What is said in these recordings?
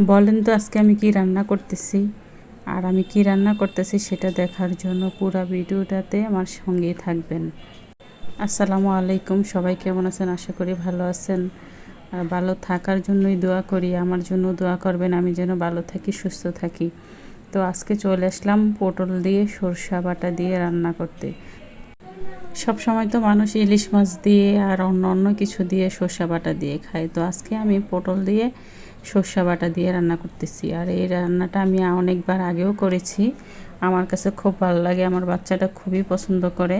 বলেন তো আজকে আমি কি রান্না করতেছি? আর আমি কি রান্না করতেছি সেটা দেখার জন্য পুরো ভিডিওটাতে আমার সঙ্গেই থাকবেন। আসসালামু আলাইকুম, সবাই কেমন আছেন? আশা করি ভালো আছেন। আর ভালো থাকার জন্যই দোয়া করি, আমার জন্য দোয়া করবেন, আমি যেন ভালো থাকি, সুস্থ থাকি। তো আজকে চলে আসলাম পটল দিয়ে সরষা বাটা দিয়ে রান্না করতে। সব সময় তো মানুষ ইলিশ মাছ দিয়ে আর অন্য অন্য কিছু দিয়ে সর্ষা বাটা দিয়ে খায়। তো আজকে আমি পটল দিয়ে সর্ষা বাটা দিয়ে রান্না করতেছি। আর এই রান্নাটা আমি অনেকবার আগেও করেছি। আমার কাছে খুব ভালো লাগে, আমার বাচ্চাটা খুবই পছন্দ করে।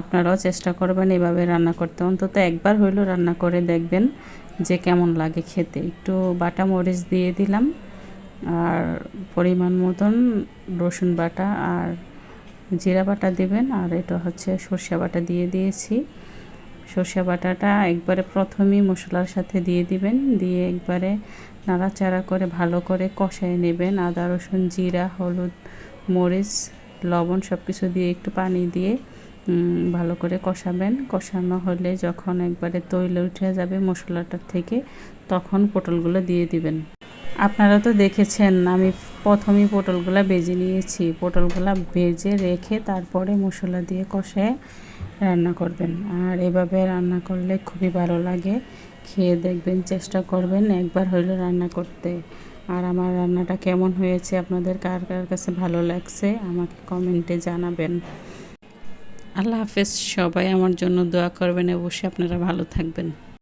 আপনারাও চেষ্টা করবেন এভাবে রান্না করতে। অন্তত একবার হইলেও রান্না করে দেখবেন যে কেমন লাগে খেতে। একটু বাটা মরিচ দিয়ে দিলাম, আর পরিমাণ মতন রসুন বাটা আর জিরা বাটা দেবেন। আর এটা হচ্ছে সর্ষে বাটা দিয়ে দিয়েছি। সর্ষে বাটাটা একবারে প্রথমেই মশলার সাথে দিয়ে দিবেন। দিয়ে একবারে নাড়াচাড়া করে ভালো করে কষায় নেবেন। আদা, রসুন, জিরা, হলুদ, মরিচ, লবণ সব কিছু দিয়ে একটু পানি দিয়ে ভালো করে কষাবেন। কষানো হলে যখন একবারে তৈল উঠে যাবে মশলাটার থেকে, তখন পটলগুলো দিয়ে দিবেন। আপনারা তো দেখেছেন, আমি প্রথমেই পটলগুলো বেজে নিয়েছি। পটলগুলো বেজে রেখে তারপরে মশলা দিয়ে কষে রান্না করবেন। আর এভাবে রান্না করলে খুবই ভালো লাগে। খেয়ে দেখবেন, চেষ্টা করবেন একবার হইলে রান্না করতে। আর আমার রান্নাটা কেমন হয়েছে, আপনাদের কার কার কাছে ভালো লাগছে আমাকে কমেন্টে জানাবেন। আল্লাহ হাফেজ, সবাই আমার জন্য দোয়া করবেন, অবশ্যই আপনারা ভালো থাকবেন।